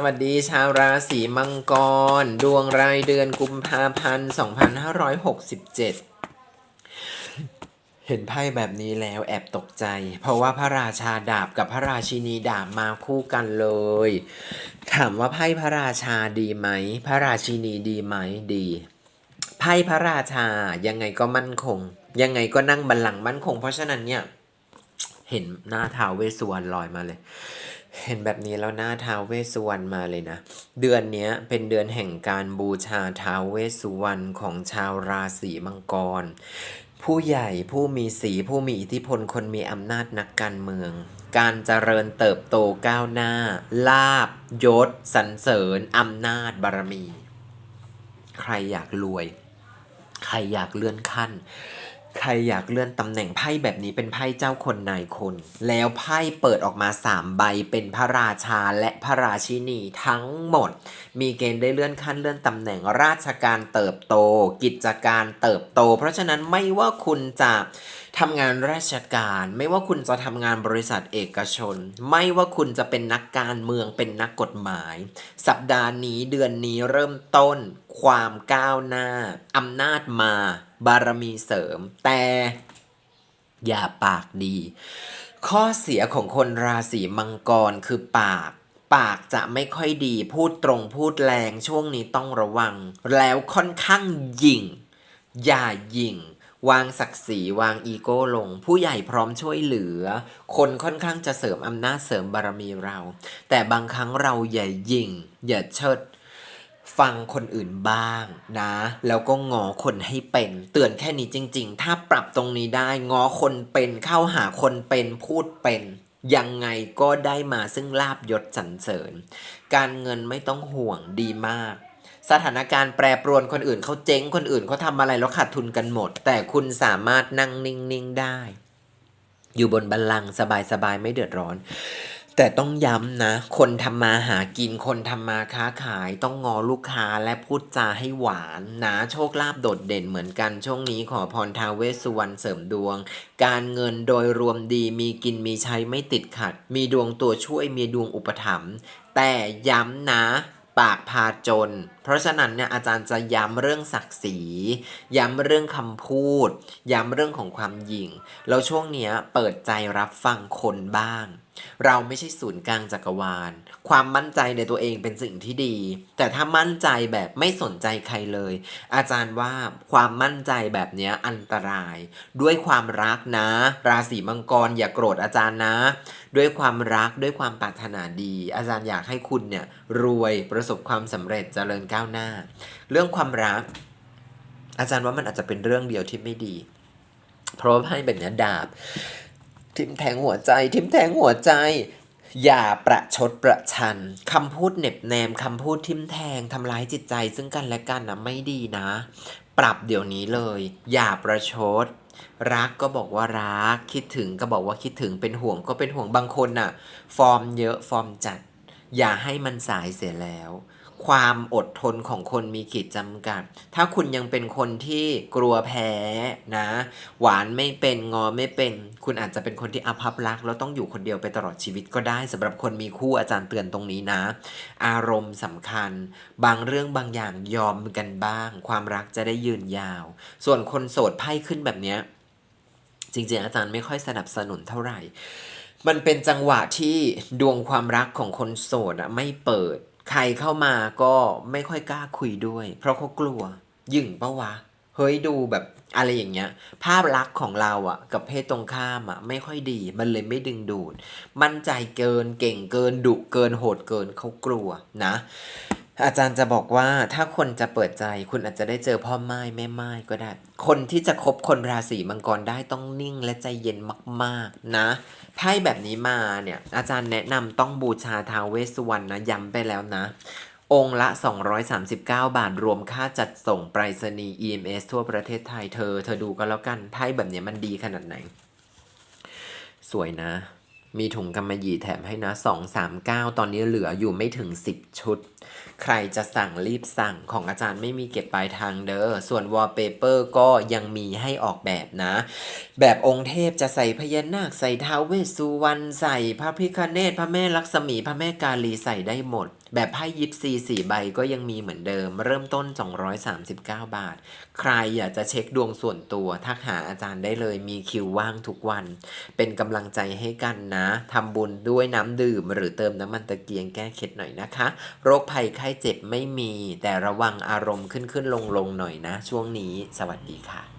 สวัสดีชาวราศีมังกร ดวงรายเดือนกุมภาพันธ์ 2567 เห็นไพ่แบบนี้แล้วแอบตกใจ เพราะว่าพระราชาดาบกับพระราชินีดาบมาคู่กันเลย ถามว่าไพ่พระราชาดีไหม พระราชินีดีไหมดี ไพ่พระราชายังไงก็มั่นคง ยังไงก็นั่งบัลลังก์มั่นคง เพราะฉะนั้นเนี่ย เห็นหน้าท้าวเวสสุวรรณลอยมาเลย เห็นแบบนี้แล้วหน้าท้าวเวสุวรรณมาเลยนะ เดือนนี้เป็นเดือนแห่งการบูชาท้าวเวสสุวรรณของชาวราศีมังกร ผู้ใหญ่ผู้มีสีผู้มีอิทธิพลคนมีอำนาจนักการเมือง การเจริญเติบโตก้าวหน้า ลาบยศสรรเสริญอำนาจบารมี ใครอยากรวย ใครอยากเลื่อนขั้น ใครอยากเลื่อนตำแหน่งไพ่แบบนี้เป็นไพ่เจ้าคนนายคน แล้วไพ่เปิดออกมาสามใบเป็นพระราชาและพระราชินีทั้งหมด มีเกณฑ์ได้เลื่อนขั้นเลื่อนตำแหน่งราชการเติบโต กิจการเติบโต เพราะฉะนั้นไม่ว่าคุณจะทำงานราชการ ไม่ว่าคุณจะทำงานบริษัทเอกชน ไม่ว่าคุณจะเป็นนักการเมืองเป็นนักกฎหมาย สัปดาห์นี้เดือนนี้เริ่มต้น ความก้าวหน้าอำนาจมา บารมีเสริม แต่อย่าปากดี ข้อเสียของคนราศีมังกรคือปาก ปากจะไม่ค่อยดีพูดตรงพูดแรงช่วงนี้ต้องระวัง แล้วค่อนข้างยิง อย่ายิงวางศักดิ์ศรีวางอีโก้ลง ผู้ใหญ่พร้อมช่วยเหลือ คนค่อนข้างจะเสริมอำนาจเสริมบารมีเรา แต่บางครั้งเราอย่ายิง อย่าเชิด ฟังคนอื่นบ้างนะ แล้วก็งอคนให้เป็น เตือนแค่นี้จริง ๆ ถ้าปรับตรงนี้ได้งอคนเป็นเข้าหาคนเป็นพูดเป็นยังไงก็ได้มาซึ่งลาบยศสรรเสริญ การเงินไม่ต้องห่วงดีมาก สถานการณ์แปรปรวนคนอื่นเขาเจ๊งคนอื่นเขาทำอะไรแล้วขาดทุนกันหมด แต่คุณสามารถนั่งนิ่ง ๆ ได้ อยู่บนบัลลังก์สบาย ๆ ไม่เดือดร้อน แต่ต้องย้ำนะ คนทำมาหากินคนทำมาค้าขายต้องงอลูกค้าและพูดจาให้หวานนะโชคลาภโดดเด่นเหมือนกัน ช่วงนี้ขอพรทาวเวสสุวรรณเสริมดวง การเงินโดยรวมดีมีกินมีใช้ไม่ติดขัด มีดวงตัวช่วยมีดวงอุปถัมภ์แต่ย้ำนะปากพาจน เพราะฉะนั้นเนี่ยอาจารย์จะย้ำเรื่องศักดิ์ศรีย้ำเรื่องคำพูด ย้ำเรื่องของความหยิ่ง แล้วช่วงเนี้ยเปิดใจรับฟังคนบ้าง เราไม่ใช่ศูนย์กลางจักรวาล ความมั่นใจในตัวเองเป็นสิ่งที่ดี แต่ถ้ามั่นใจแบบไม่สนใจใครเลย อาจารย์ว่าความมั่นใจแบบเนี้ยอันตราย ด้วยความรักนะ ราศีมังกรอย่าโกรธอาจารย์นะ ด้วยความรักด้วยความปรารถนาดี อาจารย์อยากให้คุณเนี่ยรวยประสบความสำเร็จเจริญก้าวหน้า เรื่องความรัก อาจารย์ว่ามันอาจจะเป็นเรื่องเดียวที่ไม่ดี เพราะว่าไพ่แบบเนี้ยดาบ ทิมแทงหัวใจ ทิมแทงหัวใจ อย่าประชดประชันคำพูดเน็บแนมคำพูดทิมแทงทำร้ายจิตใจซึ่งกันและกันนะไม่ดีนะ ปรับเดี๋ยวนี้เลย อย่าประชด รักก็บอกว่ารัก คิดถึงก็บอกว่าคิดถึงเป็นห่วงก็เป็นห่วงบางคนน่ะ ฟอร์มเยอะฟอร์มจัด อย่าให้มันสายเสียแล้ว ความอดทนของคนมีขีดจำกัด ถ้าคุณยังเป็นคนที่กลัวแพ้นะ หวานไม่เป็นงอไม่เป็น คุณอาจจะเป็นคนที่อภัพรักแล้วต้องอยู่คนเดียวไปตลอดชีวิตก็ได้สำหรับคนมีคู่อาจารย์เตือนตรงนี้นะ อารมณ์สำคัญ บางเรื่องบางอย่างยอมกันบ้าง ความรักจะได้ยืนยาว ส่วนคนโสดไพ่ขึ้นแบบเนี้ยจริงๆอาจารย์ไม่ค่อยสนับสนุนเท่าไหร่ มันเป็นจังหวะที่ดวงความรักของคนโสดอะไม่เปิด ใครเข้ามาก็ไม่ค่อยกล้าคุยด้วย เพราะเขากลัวยิ่งปะวะ เฮ้ยดูแบบอะไรอย่างเงี้ย ภาพลักษณ์ของเราอะกับเพศตรงข้ามอะไม่ค่อยดี มันเลยไม่ดึงดูด มั่นใจเกินเก่งเกินดุเกินโหดเกินเขากลัวนะ อาจารย์จะบอกว่าถ้าคนจะเปิดใจคุณอาจจะได้เจอพ่อไม้แม่ไม้ก็ได้ คนที่จะคบคนราศีมังกรได้ต้องนิ่งและใจเย็นมากๆนะไพ่แบบนี้มาเนี่ยอาจารย์แนะนำต้องบูชาท้าวเวสสุวรรณนะย้ำไปแล้วนะ องค์ละ 239 บาทรวมค่าจัดส่งไปรษณีย์ EMS ทั่วประเทศไทยเธอ เธอดูก็แล้วกันไพ่แบบนี้มันดีขนาดไหน สวยนะ มีถุงกำมะหยี่แถมให้นะ239 ตอนนี้เหลืออยู่ไม่ถึง 10 ชุด ใครจะสั่งรีบสั่งของอาจารย์ไม่มีเก็บปลายทางเด้อ ส่วนวอลเปเปอร์ก็ยังมีให้ออกแบบนะ แบบองค์เทพจะใส่พญานาค ใส่ท้าวเวสสุวรรณ ใส่พระพิฆเนศพระแม่ลักษมี พระแม่กาลีใส่ได้หมด แบบไพ่ยิปซีสี่ใบก็ยังมีเหมือนเดิม เริ่มต้น 239 บาท ใครอยากจะเช็คดวงส่วนตัวทักหาอาจารย์ได้เลยมีคิวว่างทุกวัน เป็นกำลังใจให้กันนะทำบุญด้วยน้ำดื่ม หรือเติมน้ำมันตะเกียงแก้เคล็ดหน่อยนะคะ โรคภัยไข้เจ็บไม่มี แต่ระวังอารมณ์ขึ้นขึ้นลงลงหน่อยนะ ช่วงนี้ สวัสดีค่ะ